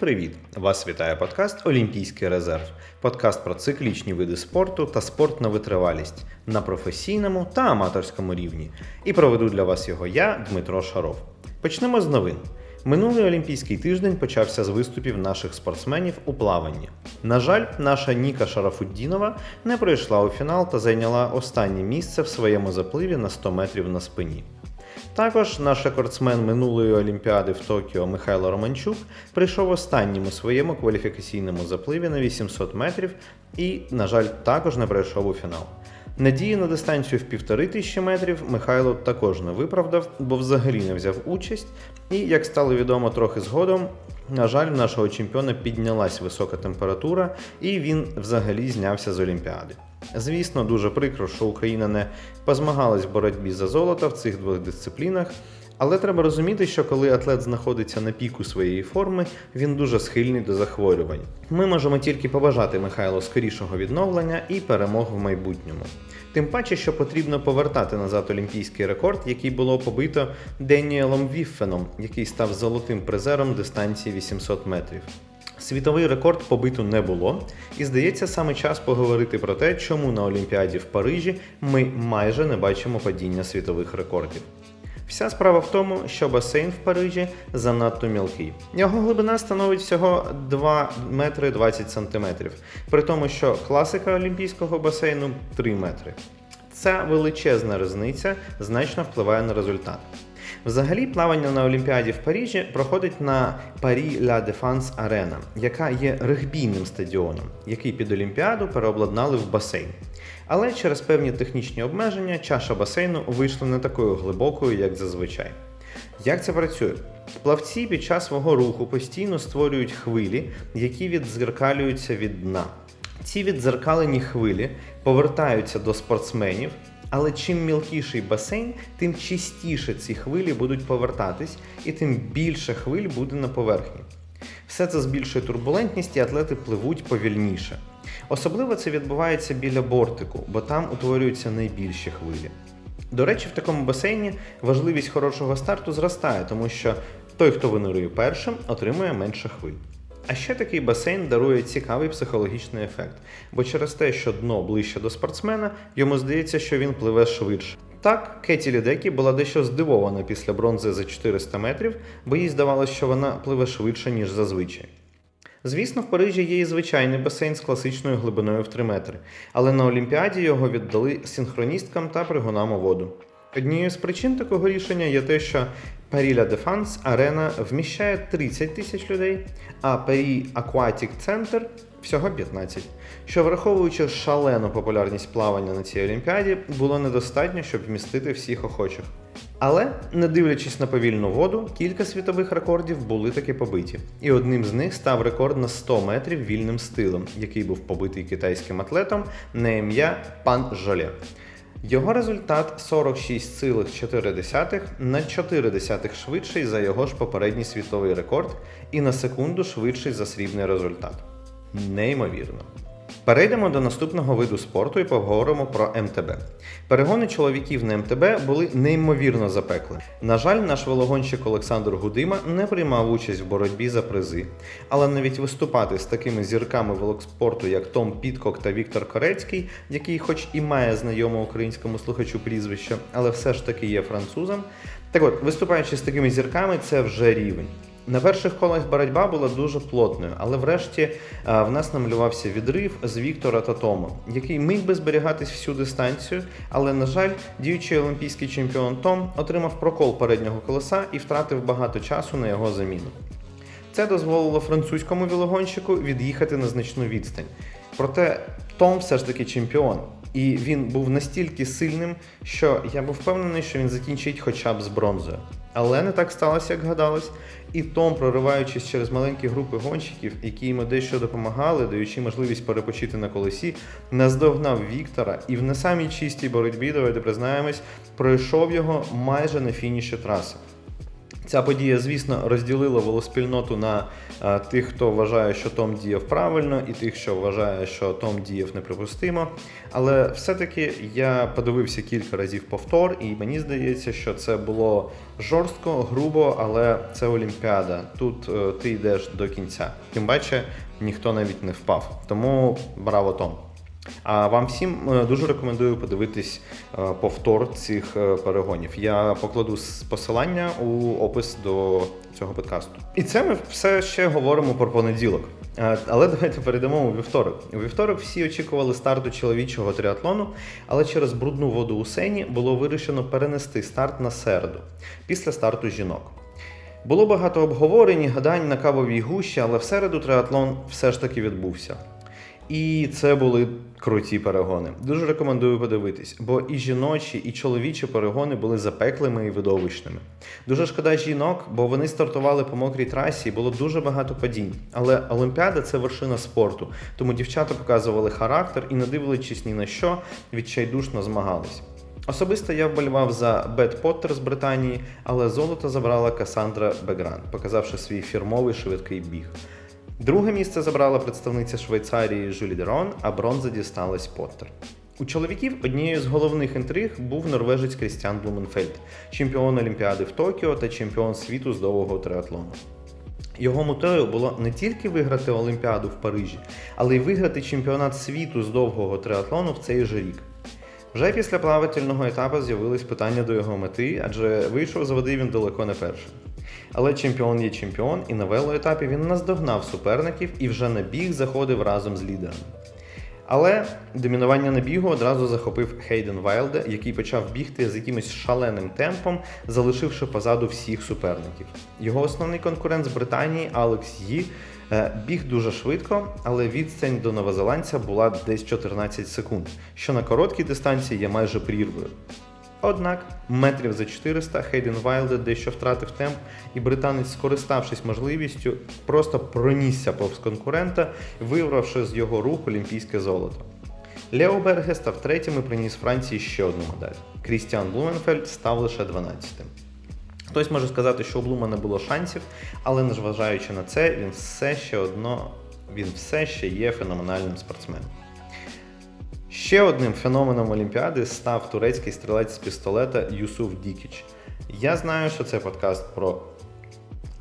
привіт! Вас вітає подкаст Олімпійський резерв. Подкаст про циклічні види спорту та спорт на витривалість на професійному та аматорському рівні. І проведу для вас його я, Дмитро Шаров. Почнемо з новин. Минулий олімпійський тиждень почався з виступів наших спортсменів у плаванні. На жаль, наша Ніка Шарафуддінова не пройшла у фінал та зайняла останнє місце в своєму запливі на 100 метрів на спині. Також наш рекордсмен минулої Олімпіади в Токіо Михайло Романчук прийшов останнім у своєму кваліфікаційному запливі на 800 метрів і, на жаль, також не пройшов у фінал. Надії на дистанцію в півтори тисячі метрів Михайло також не виправдав, бо взагалі не взяв участь. І, як стало відомо трохи згодом, на жаль, нашого чемпіона піднялась висока температура, і він взагалі знявся з Олімпіади. Звісно, дуже прикро, що Україна не позмагалась в боротьбі за золото в цих двох дисциплінах. Але треба розуміти, що коли атлет знаходиться на піку своєї форми, він дуже схильний до захворювань. Ми можемо тільки побажати Михайлу скорішого відновлення і перемог в майбутньому. Тим паче, що потрібно повертати назад олімпійський рекорд, який було побито Деніелом Віффеном, який став золотим призером дистанції 800 метрів. Світовий рекорд побиту не було, і здається, саме час поговорити про те, чому на Олімпіаді в Парижі ми майже не бачимо падіння світових рекордів. Вся справа в тому, що басейн в Парижі занадто мілкий. Його глибина становить всього 2 метри 20 сантиметрів, при тому, що класика олімпійського басейну 3 метри. Ця величезна різниця значно впливає на результат. Взагалі, плавання на Олімпіаді в Парижі проходить на Парі Ля Дефанс Арена, яка є регбійним стадіоном, який під Олімпіаду переобладнали в басейн. Але через певні технічні обмеження чаша басейну вийшла не такою глибокою, як зазвичай. Як це працює? Плавці під час свого руху постійно створюють хвилі, які віддзеркалюються від дна. Ці віддзеркалені хвилі повертаються до спортсменів, але чим мілкіший басейн, тим частіше ці хвилі будуть повертатись, і тим більше хвиль буде на поверхні. Все це збільшує турбулентність і атлети пливуть повільніше. Особливо це відбувається біля бортику, бо там утворюються найбільші хвилі. До речі, в такому басейні важливість хорошого старту зростає, тому що той, хто винирує першим, отримує менше хвиль. А ще такий басейн дарує цікавий психологічний ефект, бо через те, що дно ближче до спортсмена, йому здається, що він пливе швидше. Так, Кеті Лідекі була дещо здивована після бронзи за 400 метрів, бо їй здавалося, що вона пливе швидше, ніж зазвичай. Звісно, в Парижі є і звичайний басейн з класичною глибиною в 3 метри, але на Олімпіаді його віддали синхроністкам та пригунам у воду. Однією з причин такого рішення є те, що Парі Ля Дефанс арена вміщає 30 тисяч людей, а Парі Aquatic Center всього 15, що враховуючи шалену популярність плавання на цій олімпіаді, було недостатньо, щоб вмістити всіх охочих. Але, не дивлячись на повільну воду, кілька світових рекордів були таки побиті, і одним з них став рекорд на 100 метрів вільним стилем, який був побитий китайським атлетом на ім'я Пан Жоле. Його результат 46,4 на 4 швидший за його ж попередній світовий рекорд і на секунду швидший за срібний результат. Неймовірно. Перейдемо до наступного виду спорту і поговоримо про МТБ. Перегони чоловіків на МТБ були неймовірно запекли. На жаль, наш велогонщик Олександр Гудима не приймав участь в боротьбі за призи, але навіть виступати з такими зірками велоспорту, як Том Підкок та Віктор Корецький, який, хоч і має знайоме українському слухачу прізвище, але все ж таки є французом. Так от, виступаючи з такими зірками, це вже рівень. На перших колах боротьба була дуже плотною, але врешті в нас намалювався відрив з Віктора та Тома, який міг би зберігатись всю дистанцію, але, на жаль, діючий олімпійський чемпіон Том отримав прокол переднього колеса і втратив багато часу на його заміну. Це дозволило французькому велогонщику від'їхати на значну відстань. Проте Том все ж таки чемпіон, і він був настільки сильним, що я був впевнений, що він закінчить хоча б з бронзою. Але не так сталося, як гадалось. І Том, прориваючись через маленькі групи гонщиків, які йому дещо допомагали, даючи можливість перепочити на колесі, наздогнав Віктора і в не самій чистій боротьбі, давайте признаємось, пройшов його майже на фініші траси. Ця подія, звісно, розділила велоспільноту на е, тих, хто вважає, що Том діяв правильно, і тих, що вважає, що Том діяв неприпустимо. Але все-таки я подивився кілька разів повтор, і мені здається, що це було жорстко, грубо, але це Олімпіада. Тут е, ти йдеш до кінця. Тим паче, ніхто навіть не впав. Тому браво Том. А вам всім е, дуже рекомендую подивитись е, повтор цих е, перегонів. Я покладу посилання у опис до цього подкасту. І це ми все ще говоримо про понеділок. Але давайте перейдемо у вівторок. У вівторок всі очікували старту чоловічого триатлону, але через брудну воду у сені було вирішено перенести старт на середу після старту жінок. Було багато обговорень, гадань на кавовій гущі, але в середу триатлон все ж таки відбувся. І це були круті перегони. Дуже рекомендую подивитись, бо і жіночі, і чоловічі перегони були запеклими і видовищними. Дуже шкода жінок, бо вони стартували по мокрій трасі, і було дуже багато падінь. Але Олімпіада це вершина спорту, тому дівчата показували характер і, не дивлячись ні на що, відчайдушно змагались. Особисто я вболівав за Бет Поттер з Британії, але золото забрала Касандра Бегран, показавши свій фірмовий швидкий біг. Друге місце забрала представниця Швейцарії Жюлі Дерон, а бронза дісталась Поттер. У чоловіків однією з головних інтриг був норвежець Крістіан Блуменфельд, чемпіон Олімпіади в Токіо та чемпіон світу з довгого триатлону. Його метою було не тільки виграти Олімпіаду в Парижі, але й виграти чемпіонат світу з довгого триатлону в цей же рік. Вже після плавательного етапу з'явились питання до його мети, адже вийшов з води він далеко не першим. Але чемпіон є чемпіон, і на велоетапі він наздогнав суперників і вже на біг заходив разом з лідером. Але домінування на бігу одразу захопив Хейден Вайлде, який почав бігти з якимось шаленим темпом, залишивши позаду всіх суперників. Його основний конкурент з Британії Алекс Ї е, біг дуже швидко, але відстань до новозеландця була десь 14 секунд, що на короткій дистанції є майже прірвою. Однак метрів за 400 Хейден Вайлде дещо втратив темп, і британець, скориставшись можливістю, просто пронісся повз конкурента, вирвавши з його рук олімпійське золото. Лео Берге став третім і приніс Франції ще одну медаль. Крістіан Блуменфельд став лише 12-тим. Хтось може сказати, що у Блума не було шансів, але незважаючи на це, він все ще одно він все ще є феноменальним спортсменом. Ще одним феноменом Олімпіади став турецький стрілець з пістолета Юсуф Дікіч. Я знаю, що це подкаст про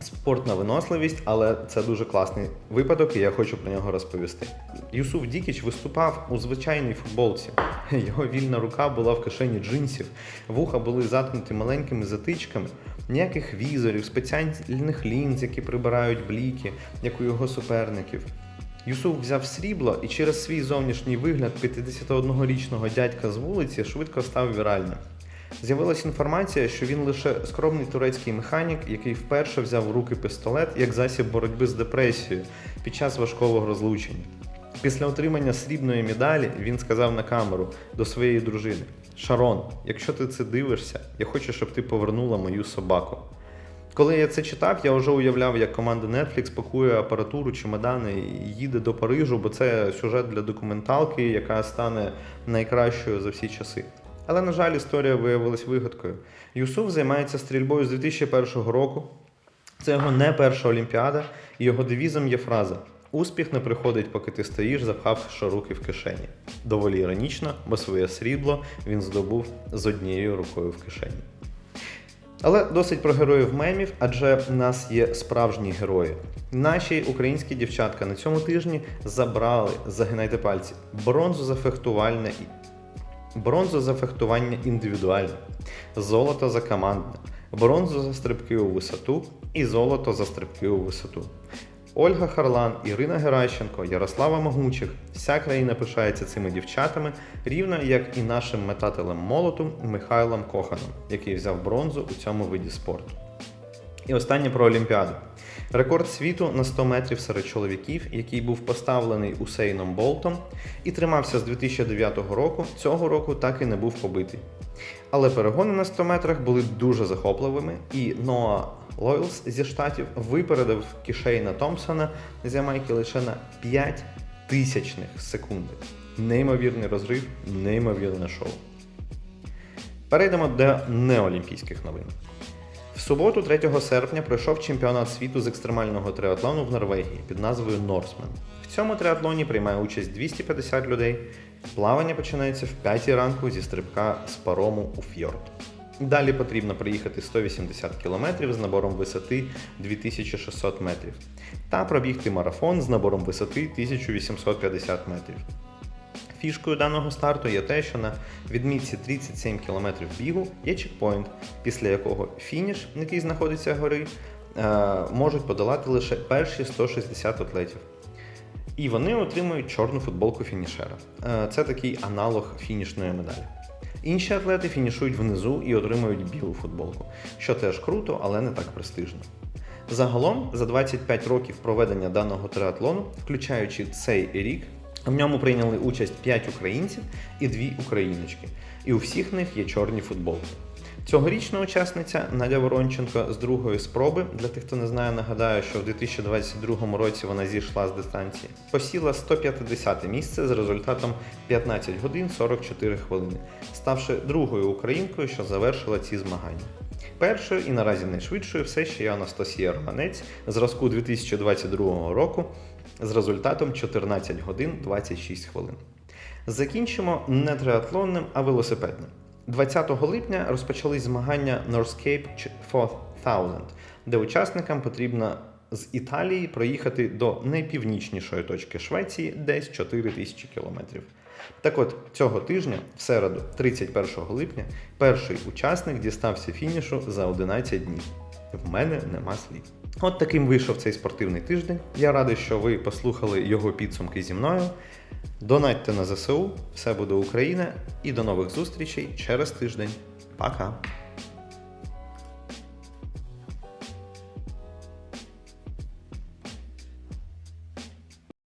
спортна виносливість, але це дуже класний випадок, і я хочу про нього розповісти. Юсуф Дікіч виступав у звичайній футболці. Його вільна рука була в кишені джинсів, вуха були заткнуті маленькими затичками, ніяких візорів, спеціальних лінз, які прибирають бліки, як у його суперників. Юсуф взяв срібло і через свій зовнішній вигляд 51-річного дядька з вулиці швидко став віральним. З'явилася інформація, що він лише скромний турецький механік, який вперше взяв в руки пістолет як засіб боротьби з депресією під час важкого розлучення. Після отримання срібної медалі він сказав на камеру до своєї дружини: Шарон, якщо ти це дивишся, я хочу, щоб ти повернула мою собаку. Коли я це читав, я вже уявляв, як команда Netflix пакує апаратуру, чемодани і їде до Парижу, бо це сюжет для документалки, яка стане найкращою за всі часи. Але, на жаль, історія виявилась вигадкою. Юсуф займається стрільбою з 2001 року. Це його не перша Олімпіада, і його девізом є фраза: Успіх не приходить, поки ти стоїш, запхавши руки в кишені. Доволі іронічно, бо своє срібло він здобув з однією рукою в кишені. Але досить про героїв мемів, адже в нас є справжні герої. Наші українські дівчатка на цьому тижні забрали, загинайте пальці, бронзу за фехтувальне бронзу за фехтування індивідуальне, золото за командне, бронзу за стрибки у висоту і золото за стрибки у висоту. Ольга Харлан, Ірина Геращенко, Ярослава Могучих. Вся країна пишається цими дівчатами, рівно як і нашим метателем молоту Михайлом Коханом, який взяв бронзу у цьому виді спорту. І останнє про Олімпіаду. Рекорд світу на 100 метрів серед чоловіків, який був поставлений Усейном Болтом і тримався з 2009 року, цього року так і не був побитий. Але перегони на 100 метрах були дуже захопливими, і Ноа Лойлс зі штатів випередив Кішейна Томпсона з Ямайки лише на 5 тисячних секунди. Неймовірний розрив, неймовірне шоу. Перейдемо до неолімпійських новин. В суботу, 3 серпня, пройшов чемпіонат світу з екстремального триатлону в Норвегії під назвою Норсмен. В цьому триатлоні приймає участь 250 людей. Плавання починається в 5 ранку зі стрибка з парому у фьорд. Далі потрібно проїхати 180 км з набором висоти 2600 метрів та пробігти марафон з набором висоти 1850 метрів. Фішкою даного старту є те, що на відмітці 37 км бігу є чекпоінт, після якого фініш, який знаходиться гори, е, можуть подолати лише перші 160 атлетів. І вони отримують чорну футболку фінішера. Е, Це такий аналог фінішної медалі. Інші атлети фінішують внизу і отримують білу футболку, що теж круто, але не так престижно. Загалом, за 25 років проведення даного триатлону, включаючи цей рік, в ньому прийняли участь 5 українців і 2 україночки. І у всіх них є чорні футболки. Цьогорічна учасниця Надя Воронченко з другої спроби. Для тих, хто не знає, нагадаю, що в 2022 році вона зійшла з дистанції. Посіла 150 місце з результатом 15 годин 44 хвилини, ставши другою українкою, що завершила ці змагання. Першою і наразі найшвидшою все ще є Анастасія Романець зразку 2022 року з результатом 14 годин 26 хвилин. Закінчимо не триатлонним, а велосипедним. 20 липня розпочались змагання Northscape 4000, де учасникам потрібно з Італії проїхати до найпівнічнішої точки Швеції, десь 4 тисячі кілометрів. Так от цього тижня, в середу, 31 липня, перший учасник дістався фінішу за 11 днів. В мене нема слів. От таким вийшов цей спортивний тиждень. Я радий, що ви послухали його підсумки зі мною. Донатьте на ЗСУ, все буде Україна, і до нових зустрічей через тиждень. Пока!